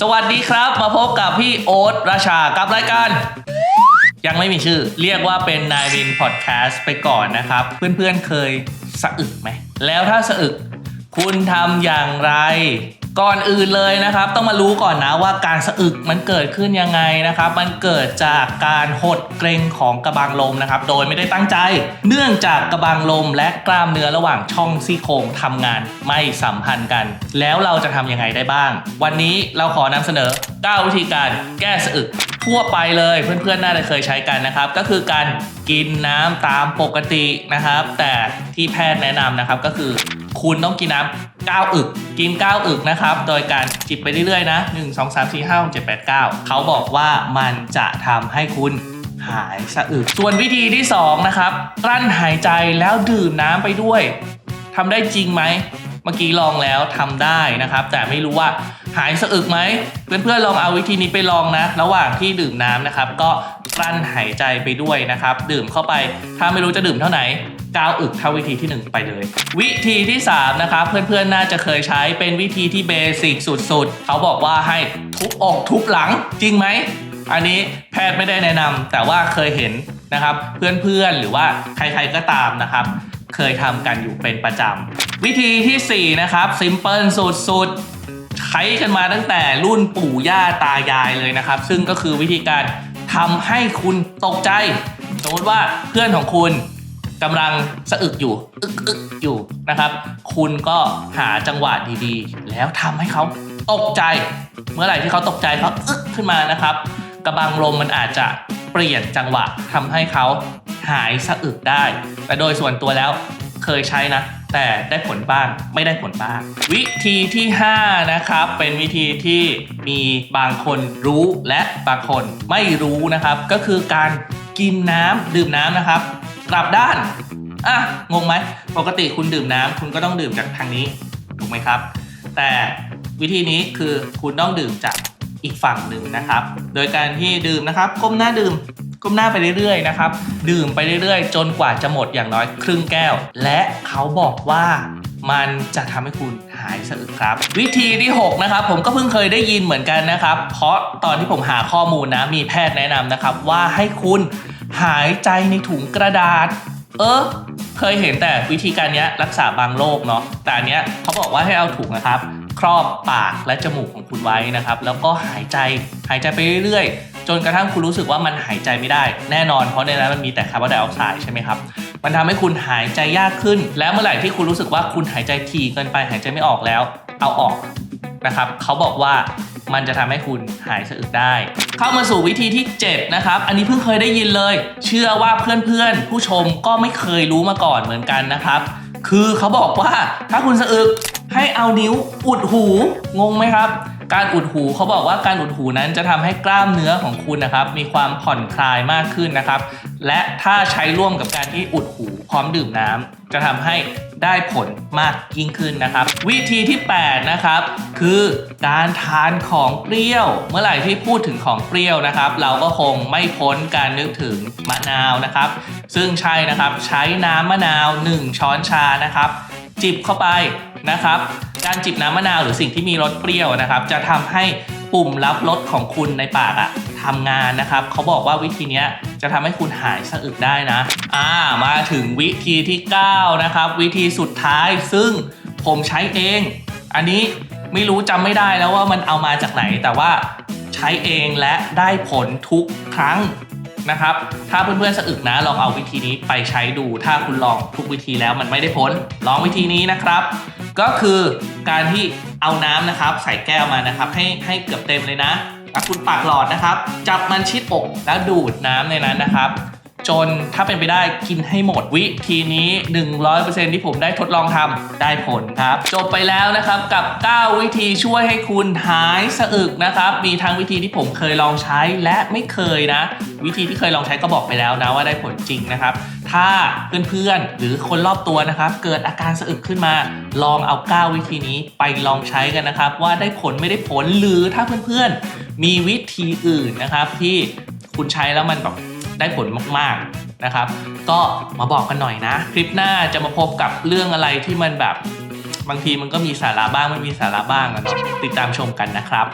สวัสดีครับ มาพบกับพี่โอ๊ตราชากับรายการ ยังไม่มีชื่อ เรียกว่าเป็นนายวินพอดแคสต์ไปก่อนนะครับ เพื่อนๆเคยสะอึกไหม แล้วถ้าสะอึก คุณทำอย่างไร ก่อนอื่นเลยนะครับ ต้องมารู้ก่อนนะว่าการสะอึกมันเกิดขึ้นยังไงนะครับ มันเกิดจากการหดเกร็งของกระบังลมนะครับ โดยไม่ได้ตั้งใจ เนื่องจากกระบังลมและกล้ามเนื้อระหว่างช่องซี่โครงทำงานไม่สัมพันธ์กัน แล้วเราจะทำยังไงได้บ้าง วันนี้เราขอนำเสนอ 9 วิธีการแก้สะอึกทั่วไปเลยเพื่อนๆ น่าจะเคยใช้กันนะครับ ก็คือการกินน้ำตามปกตินะครับ แต่ที่แพทย์แนะนำนะครับก็คือ คุณต้องกินน้ำ9อึก กิน 9 อึกนะครับ โดยการจิบไปเรื่อยๆนะ 1 2 3 4 5 6 7 8 9 เขาบอกว่ามันจะทำให้คุณหายสะอึก ส่วนวิธีที่ 2 นะครับกลั้นหายใจแล้วดื่มน้ำไปด้วยทำได้จริงไหมเมื่อกี้ลองแล้วทำได้นะครับ แต่ไม่รู้ว่าหายสะอึกไหมเพื่อนๆลองเอาวิธีนี้ไปลองนะ ระหว่างที่ดื่มน้ำนะครับ ก็กลั้นหายใจไปด้วยนะครับ ดื่มเข้าไปถ้าไม่รู้จะดื่มเท่าไหร่ ก้าวอึกเท่าวิธีที่ 1 ไปเลย วิธีที่ 3 นะครับ เพื่อนๆ น่าจะเคยใช้เป็นวิธีที่เบสิกสุดๆ เขาบอกว่าให้ทุบอกทุบหลังจริงไหม อันนี้แพทย์ไม่ได้แนะนำแต่ว่าเคยเห็นนะครับ เพื่อนๆ หรือว่าใครๆ ก็ตามนะครับ เคยทำกันอยู่เป็นประจำวิธีทีสี่ 4 นะครับซิมเพิลสุดๆ ใช้กันมาตั้งแต่รุ่นปู่ย่าตายายเลยนะครับ ซึ่งก็คือวิธีการทำให้คุณตกใจ สมมติว่าเพื่อนของคุณ กำลังสะอึกอยู่อึกอึกอยู่นะครับ คุณก็หาจังหวะดีๆ แล้วทำให้เขาตกใจ เมื่อไหร่ที่เขาตกใจเขาอึกขึ้นมานะครับ กระบังลมมันอาจจะเปลี่ยนจังหวะทำให้เขาหายสะอึกได้ แต่โดยส่วนตัวแล้วเคยใช้นะ แต่ได้ผลบ้างไม่ได้ผลบ้าง วิธีที่ 5 นะครับ เป็นวิธีที่มีบางคนรู้และบางคนไม่รู้นะครับ ก็คือการกินน้ำดื่มน้ำนะครับ กลับด้าน อะ งงไหม ปกติคุณดื่มน้ำคุณก็ต้องดื่มจากทางนี้ ถูกไหมครับ แต่วิธีนี้คือคุณต้องดื่มจากอีกฝั่งหนึ่งนะครับ โดยการที่ดื่มนะครับ ก้มหน้าดื่ม ก้มหน้าไปเรื่อยๆนะครับ ดื่มไปเรื่อยๆ จนกว่าจะหมดอย่างน้อยครึ่งแก้ว และเขาบอกว่ามันจะทำให้คุณหายสะอึกครับ วิธีที่ 6 นะครับ ผมก็เพิ่งเคยได้ยินเหมือนกันนะครับ เพราะตอนที่ผมหาข้อมูลนะมีแพทย์แนะนำนะครับ ว่าให้คุณ หายใจในถุงกระดาษ เออ เคยเห็นแต่วิธีการนี้รักษาบางโรคเนาะ แต่อันเนี้ยเขาบอกว่าให้เอาถุงนะครับ ครอบปากและจมูกของคุณไว้นะครับ แล้วก็หายใจหายใจไปเรื่อยๆ จนกระทั่งคุณรู้สึกว่ามันหายใจไม่ได้ แน่นอนเพราะในนั้นมันมีแต่คาร์บอนไดออกไซด์ใช่ไหมครับมันทำให้คุณหายใจยากขึ้น แล้วเมื่อไหร่ที่คุณรู้สึกว่าคุณหายใจถี่เกินไปหายใจไม่ออกแล้ว เอาออกนะครับ เขาบอกว่ามันจะทำให้คุณหายสะอึกได้ เข้ามาสู่วิธีที่ 7 นะครับ อันนี้เพิ่งเคยได้ยินเลย เชื่อว่าเพื่อนๆ ผู้ชมก็ไม่เคยรู้มาก่อนเหมือนกันนะครับ คือเขาบอกว่าถ้าคุณสะอึกให้เอานิ้วอุดหู งงไหมครับ การอุดหูเขาบอกว่าการอุดหูนั้นจะทำให้กล้ามเนื้อของคุณนะครับ มีความผ่อนคลายมากขึ้นนะครับ และถ้าใช้ร่วมกับการที่อุดหู พร้อมดื่มน้ำจะทำให้ได้ผลมากยิ่งขึ้นนะครับ วิธีที่ 8 นะครับ คือการทานของเปรี้ยว เมื่อไหร่ที่พูดถึงของเปรี้ยวนะครับ เราก็คงไม่พ้นการนึกถึงมะนาวนะครับ ซึ่งใช่นะครับใช้น้ำมะนาว 1 ช้อนชานะครับ จิบเข้าไปนะครับ การจิบน้ำมะนาวหรือสิ่งที่มีรสเปรี้ยวนะครับ จะทำให้ ปุ่มรับรสของคุณในปากอะทำงานนะครับ เขาบอกว่าวิธีนี้จะทำให้คุณหายสะอึกได้นะ อ่า มาถึงวิธีที่ 9 นะครับ วิธีสุดท้ายซึ่งผมใช้เอง อันนี้ไม่รู้จำไม่ได้แล้วว่ามันเอามาจากไหน แต่ว่าใช้เองและได้ผลทุกครั้งนะครับ ถ้าเพื่อนๆสะอึกนะ ลองเอาวิธีนี้ไปใช้ดู ถ้าคุณลองทุกวิธีแล้วมันไม่ได้ผล ลองวิธีนี้นะครับ ก็คือการที่ เอาน้ำนะครับ ใส่แก้วมานะครับ ให้ให้เกือบเต็มเลยนะคุณปากหลอดนะครับ จับมันชิดอกแล้วดูดน้ำในนั้นนะครับ จนถ้าเป็นไปได้กินให้หมดวิธีนี้ 100%ที่ผมได้ทดลองทำได้ผลครับ จบไปแล้วนะครับกับ 9 วิธีช่วยให้คุณหายสะอึกนะครับ มีทั้งวิธีที่ผมเคยลองใช้และไม่เคยนะ วิธีที่เคยลองใช้ก็บอกไปแล้วนะว่าได้ผลจริงนะครับ ถ้าเพื่อนๆหรือคนรอบตัวนะครับ เกิดอาการสะอึกขึ้นมา ลองเอา 9 วิธีนี้ไปลองใช้กันนะครับ ว่าได้ผลไม่ได้ผลหรือถ้าเพื่อนๆมีวิธีอื่นนะครับที่คุณใช้แล้วมันแบบ ได้ผลมากๆนะครับ ก็มาบอกกันหน่อยนะ คลิปหน้าจะมาพบกับเรื่องอะไรที่มันแบบบางทีมันก็มีสาระบ้างไม่มีสาระบ้างนะติดตามชมกันนะครับ